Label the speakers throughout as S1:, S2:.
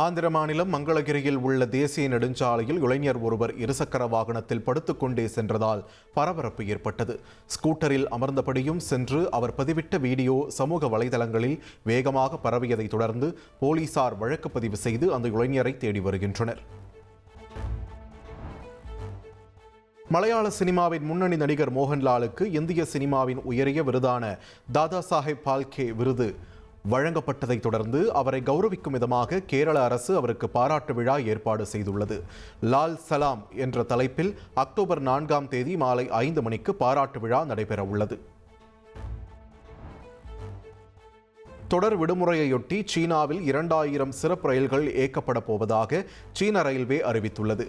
S1: ஆந்திர மாநிலம் மங்களகிரியில் உள்ள தேசிய நெடுஞ்சாலையில் இளைஞர் ஒருவர் இருசக்கர வாகனத்தில் படுத்துக்கொண்டே சென்றதால் பரபரப்பு ஏற்பட்டது. ஸ்கூட்டரில் அமர்ந்தபடியும் சென்று அவர் பதிவிட்ட வீடியோ சமூக வலைதளங்களில் வேகமாக பரவியதைத் தொடர்ந்து போலீசார் வழக்கு பதிவு செய்து அந்த இளைஞரை தேடி வருகின்றனர். மலையாள சினிமாவின் முன்னணி நடிகர் மோகன்லாலுக்கு இந்திய சினிமாவின் உயரிய விருதான தாதா சாஹேப் பால்கே விருது. வழங்கப்பட்டதைத் தொடர்ந்து அவரை கௌரவிக்கும் விதமாக கேரள அரசு அவருக்கு பாராட்டு விழா ஏற்பாடு செய்துள்ளது. லால் சலாம் என்ற தலைப்பில் அக்டோபர் நான்காம் தேதி மாலை ஐந்து மணிக்கு பாராட்டு விழா நடைபெற உள்ளது தொடர் விடுமுறையொட்டி சீனாவில் இரண்டாயிரம் சிறப்பு ரயில்கள் இயக்கப்பட போவதாக சீன ரயில்வே அறிவித்துள்ளது.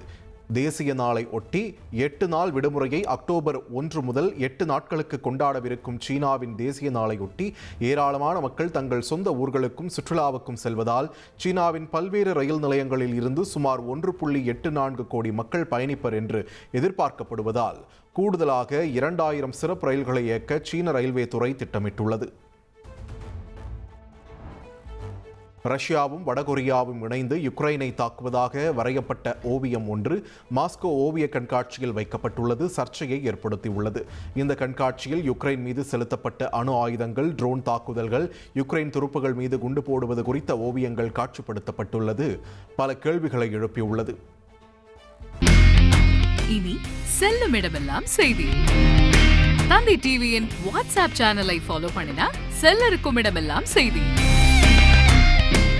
S1: தேசிய நாளை ஒட்டி எட்டு நாள் விடுமுறையை அக்டோபர் ஒன்று முதல் எட்டு நாட்களுக்கு கொண்டாடவிருக்கும் சீனாவின் தேசிய நாளையொட்டி ஏராளமான மக்கள் தங்கள் சொந்த ஊர்களுக்கும் சுற்றுலாவுக்கும் செல்வதால் சீனாவின் பல்வேறு ரயில் நிலையங்களில் இருந்து சுமார் ஒன்று புள்ளி எட்டு நான்கு கோடி மக்கள் பயணிப்பர் என்று எதிர்பார்க்கப்படுவதால் கூடுதலாக இரண்டாயிரம் சிறப்பு ரயில்களை இயக்க சீன ரயில்வே துறை திட்டமிட்டுள்ளது. ரஷ்யாவும் வடகொரியாவும் இணைந்து யுக்ரைனை தாக்குவதாக வரையப்பட்ட ஓவியம் ஒன்று மாஸ்கோ ஓவிய கண்காட்சியில் வைக்கப்பட்டுள்ளது சர்ச்சையை ஏற்படுத்தியுள்ளது. இந்த கண்காட்சியில் யுக்ரைன் மீது செலுத்தப்பட்ட அணு ஆயுதங்கள் ட்ரோன் தாக்குதல்கள் யுக்ரைன் துருப்புகள் மீது குண்டு போடுவது குறித்த ஓவியங்கள் காட்சிப்படுத்தப்பட்டுள்ளது. பல கேள்விகளை எழுப்பியுள்ளது.
S2: இனி செல்லும் இடமெல்லாம் செய்தி. தந்தி டிவியின் வாட்ஸ்அப் சேனலை ஃபாலோ பண்ணினா செல்ல இருக்கும் இடமெல்லாம் செய்தி.